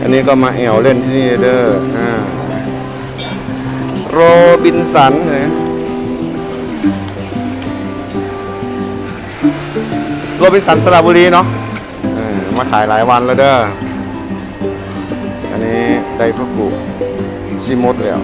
อันนี้ก็มาแอวเล่นที่นี่เด้ออ่าโรบินสันนะโรบินสันสระบุรีเนาะมาขายหลายวันแล้วเด้อ อันนี้ไดฟุกุชิมดแล้ว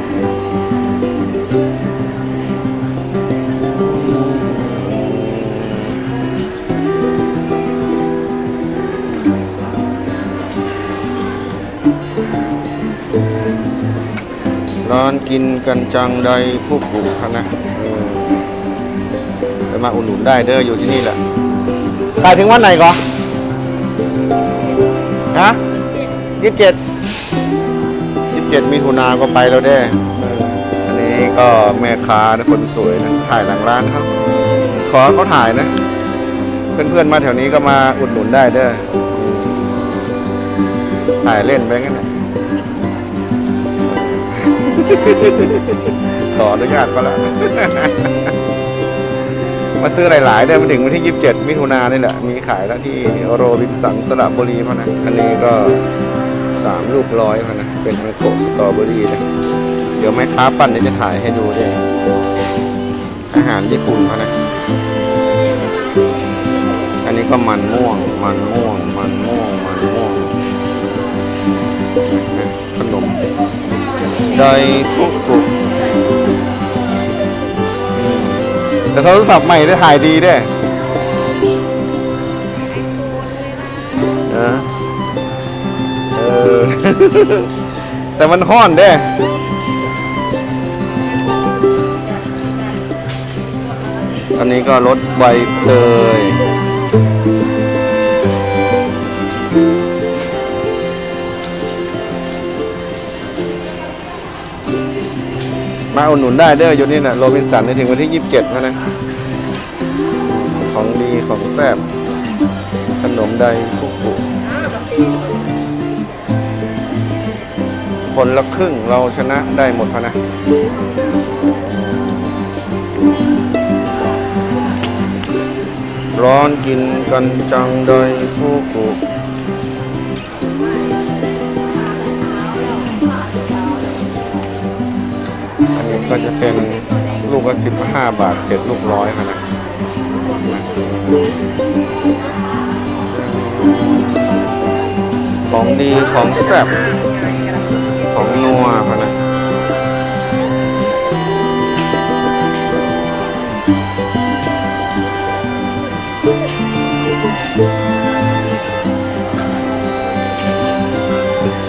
ร้านกินกันจังใดผู้ปลูกพะนะไปมาอุดหนุนได้เด้ออยู่ที่นี่แหละขายถึงวันไหนก่อนฮะยี่สิบเจ็ดยี่สิบเจ็ดมีทุนาก็ไปแล้วเด้ออันนี้ก็แม่ค้านะคนสวยนะถ่ายหลังร้านครับขอเขาถ่ายนะ เพื่อนๆมาแถวนี้ก็มาอุดหนุนได้เด้อถ่ายเล่นไปงั้นแหละ ขออนุญาตก็แล้ว มาซื้อหลายๆได้มาถึงวันที่ 27 มิถุนายนนี่แหละ มีขายแล้วที่โรบินสันสระบุรีพะนะ อันนี้ก็ 3 ลูกร้อยพะนะ เป็นมังโกสตรอเบอรี่นะเดี๋ยวแม่ค้าปั่นเดี๋ยวจะถ่ายให้ดูด้วยอาหารญี่ปุ่นพะนะ อันนี้ก็มันม่วง มันม่วง มันม่วง มันม่วง ไดฟุกุแต่โทรศัพท์ใหม่ได้ถ่ายดีด้วยเออ แต่มันห้อนเด้อันนี้ก็รถใบเตย มาอุดหนุนได้เด้ออยู่นี่นะโรบินสันถึงวันที่ 27แล้วนะ ของดีของแซ่บขนมไดฟุกุคนละครึ่งเราชนะได้หมดพะนะร้อนกินกันจังไดฟุกุ ก็จะเป็นลูกละ15บาทเจ็ดลูกร้อยพะนะของดีของแซ่บของนัวพะนะ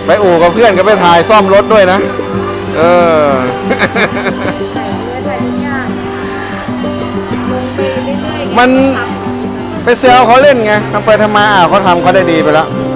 ไปอู่กับเพื่อนก็ไปถ่ายซ่อมรถด้วยนะ เออมัน ไปเซลเขาเล่นไงทำไปทำมาอ่าวเขาทำเขาได้ดีไปแล้วเ